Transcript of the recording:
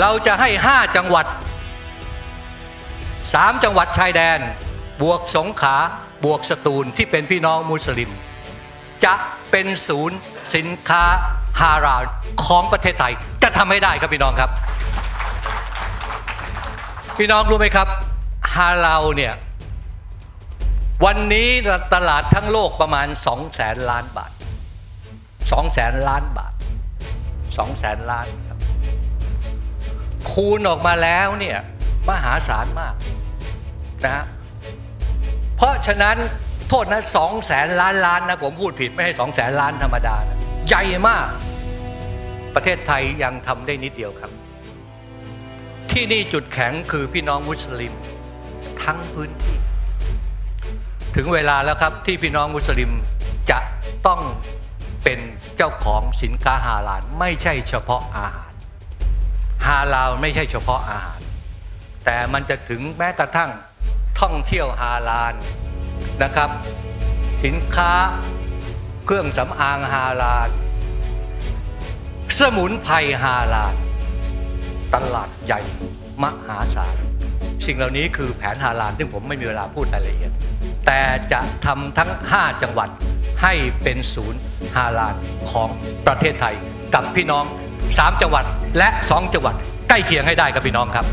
เราจะให้5จังหวัด3จังหวัดชายแดน บวกสงขาบวกสตูลที่เป็นพี่น้องมุสลิม จะเป็นศูนย์สินค้าฮาราของประเทศไทย จะทำให้ได้ครับพี่น้องครับ พี่น้องรู้ไหมครับฮาลาเนี่ยวันนี้ตลาดทั้งโลกประมาณ2แสนล้านบาท2แสนล้านบาท2แสนล้านครับ คูณออกมาแล้วเนี่ยมหาศาลมากนะฮะเพราะฉะนั้นโทษนะสองแสนล้านล้านนะผมพูดผิดไม่ให้สองแสนล้านธรรมดานะใหญ่มาก ประเทศไทยยังทำได้นิดเดียวครับ ที่นี่จุดแข็งคือพี่น้องมุสลิม ทั้งพื้นที่ ถึงเวลาแล้วครับที่พี่น้องมุสลิมจะต้องเป็นเจ้าของสินค้าฮาลาลไม่ใช่เฉพาะอาหาร ฮาลาลไม่ใช่เฉพาะอาหาร แต่มันจะถึงแม้กระทั่งท่องเที่ยวฮาลาลนะครับ สินค้าเครื่องสำอางฮาลาลสมุนไพรฮาลาลตลาดใหญ่มหาศาลสิ่งเหล่านี้คือแผนฮาลาลซึ่งผมไม่มีเวลาพูดรายละเอียด แต่จะทำทั้ง 5 จังหวัดให้เป็นศูนย์ฮาลาลของประเทศไทยกับพี่น้อง 3 จังหวัดและ 2 จังหวัดใกล้เคียงให้ได้กับพี่น้องครับ